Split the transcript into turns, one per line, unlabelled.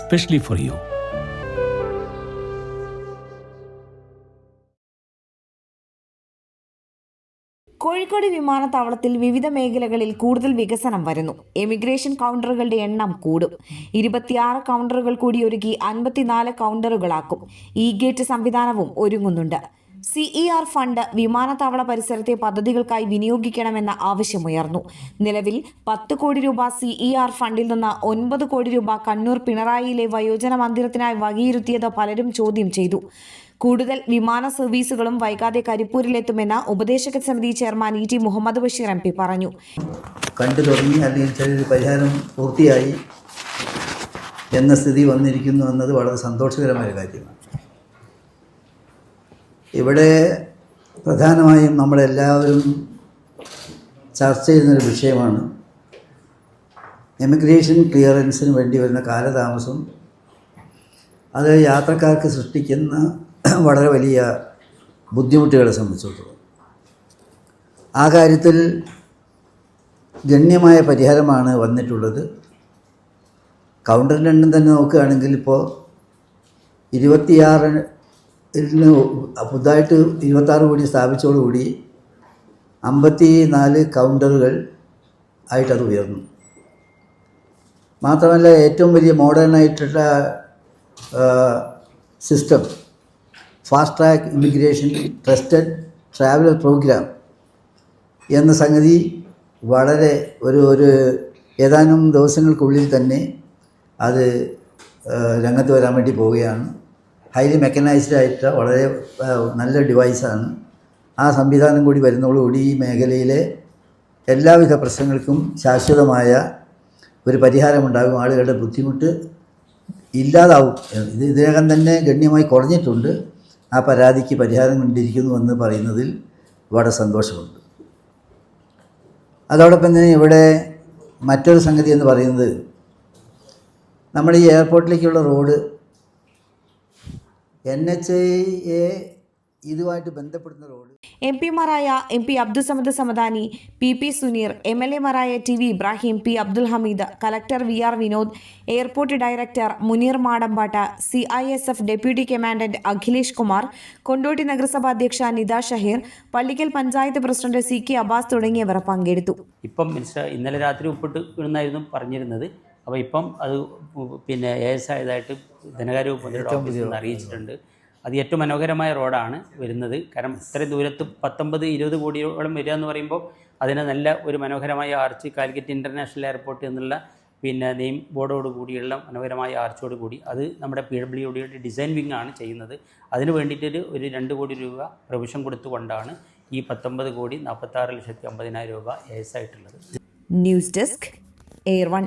specially for you
Kozhikode വിമാനത്താവളത്തിൽ വിവിധ മേഖലകളിൽ കൂടുതൽ വികസനം വരുന്നു. എമിഗ്രേഷൻ കൗണ്ടറുകളുടെ എണ്ണം കൂടും. ഇരുപത്തിയാറ് കൗണ്ടറുകൾ കൂടി ഒരുക്കി അൻപത്തിനാല് കൗണ്ടറുകളാക്കും ഇ ഗേറ്റ് സംവിധാനവും ഒരുങ്ങുന്നുണ്ട്. സിഇ ആർ ഫണ്ട് വിമാനത്താവള പരിസരത്തെ പദ്ധതികൾക്കായി വിനിയോഗിക്കണമെന്ന ആവശ്യമുയർന്നു. നിലവിൽ പത്ത് കോടി രൂപ സിഇആർ ഫണ്ടിൽ നിന്ന് ഒൻപത് കോടി രൂപ കണ്ണൂർ പിണറായിയിലെ വയോജന മന്ദിരത്തിനായി വകയിരുത്തിയത് പലരും ചോദ്യം ചെയ്തു. കൂടുതൽ വിമാന സർവീസുകളും വൈകാതെ കരിപ്പൂരിലെത്തുമെന്ന് ഉപദേശക സമിതി chairman E T Muhammad Basheer M P പറഞ്ഞു.
കണ്ടു തുടങ്ങി. അല്ലെങ്കിൽ ചെറിയൊരു പരിഹാരം പൂർത്തിയായി എന്ന സ്ഥിതി വന്നിരിക്കുന്നു എന്നത് വളരെ സന്തോഷകരമായ കാര്യമാണ്. ഇവിടെ പ്രധാനമായും നമ്മളെല്ലാവരും ചർച്ച ചെയ്യുന്നൊരു വിഷയമാണ്. എമിഗ്രേഷൻ ക്ലിയറൻസിന് വേണ്ടി വരുന്ന കാലതാമസം അത് യാത്രക്കാർക്ക് സൃഷ്ടിക്കുന്ന വളരെ വലിയ ബുദ്ധിമുട്ടുകളെ സംബന്ധിച്ചിടത്തോളം. ആ കാര്യത്തിൽ ഗണ്യമായ പരിഹാരമാണ് വന്നിട്ടുള്ളത്. കൗണ്ടറിന്റെ എണ്ണം തന്നെ നോക്കുകയാണെങ്കിൽ ഇപ്പോൾ ഇരുപത്തിയാറ് ഇതിന് പുതുതായിട്ട് ഇരുപത്താറ് കോടി സ്ഥാപിച്ചതോടുകൂടി അമ്പത്തി നാല് കൗണ്ടറുകൾ ആയിട്ടത് ഉയർന്നു. മാത്രമല്ല ഏറ്റവും വലിയ മോഡേണായിട്ടുള്ള system fast track immigration trusted traveller programme എന്ന സംഗതി വളരെ ഒരു ഒരു ഏതാനും ദിവസങ്ങൾക്കുള്ളിൽ തന്നെ അത് രംഗത്ത് വരാൻ വേണ്ടി പോവുകയാണ്. ഹൈലി മെക്കനൈസ്ഡ് ആയിട്ട് വളരെ നല്ല ഡിവൈസാണ് ആ സംവിധാനം കൂടി വരുന്നതോടുകൂടി ഈ മേഖലയിലെ എല്ലാവിധ പ്രശ്നങ്ങൾക്കും ശാശ്വതമായ ഒരു പരിഹാരമുണ്ടാകും. ആളുകളുടെ ബുദ്ധിമുട്ട് ഇല്ലാതാവും. ഇത് ഇതിനകം തന്നെ ഗണ്യമായി കുറഞ്ഞിട്ടുണ്ട്. ആ പരാതിക്ക് പരിഹാരം കണ്ടിരിക്കുന്നു എന്ന് പറയുന്നതിൽ വളരെ സന്തോഷമുണ്ട്. അതോടൊപ്പം തന്നെ ഇവിടെ മറ്റൊരു സംഗതി എന്ന് പറയുന്നത് നമ്മുടെ ഈ എയർപോർട്ടിലേക്കുള്ള റോഡ് എൻ എച്ച് എ ഇതുമായിട്ട് ബന്ധപ്പെടുന്ന road
M പിമാരായ M P Abdussamad Samadani P P Suneer M L എമാരായ T V Ibrahim P Abdul Hameed collector V R Vinod airport director Muneer Madampatta C I S F deputy commandant Akhilesh Kumar Kondotty നഗരസഭാ അധ്യക്ഷ Nitha Shaheer Pallikkal panchayat president C K Abbas തുടങ്ങിയവർ പങ്കെടുത്തു.
ഇപ്പം ഇന്നലെ രാത്രി ഉപ്പിട്ട് പറഞ്ഞിരുന്നത്. അപ്പോൾ ഇപ്പം അത് പിന്നെ എ എസ് ആയതായിട്ട് ധനകാര്യ വകുപ്പ് അറിയിച്ചിട്ടുണ്ട്. അത് ഏറ്റവും മനോഹരമായ റോഡാണ് വരുന്നത്. കാരണം ഇത്രയും ദൂരത്ത് പത്തൊമ്പത് ഇരുപത് കോടിയോളം വരിക എന്ന് പറയുമ്പോൾ അതിനെ നല്ല ഒരു മനോഹരമായ ആർച്ച് കാലിക്കറ്റ് ഇന്റർനാഷണൽ എയർപോർട്ട് എന്നുള്ള പിന്നെ നെയിം ബോർഡോട് കൂടിയുള്ള മനോഹരമായ ആർച്ചോട് കൂടി. അത് നമ്മുടെ പി ഡബ്ല്യു ഡിയുടെ ഡിസൈൻ വിങ് ആണ് ചെയ്യുന്നത്. അതിന് വേണ്ടിയിട്ടൊരു ഒരു രണ്ട് കോടി രൂപ പ്രൊവിഷൻ കൊടുത്തുകൊണ്ടാണ് ഈ പത്തൊമ്പത് കോടി നാൽപ്പത്താറ് ലക്ഷത്തി അമ്പതിനായിരം രൂപ ഏസായിട്ടുള്ളത് എസ് ആയിട്ടുള്ളത്.
News desk air one.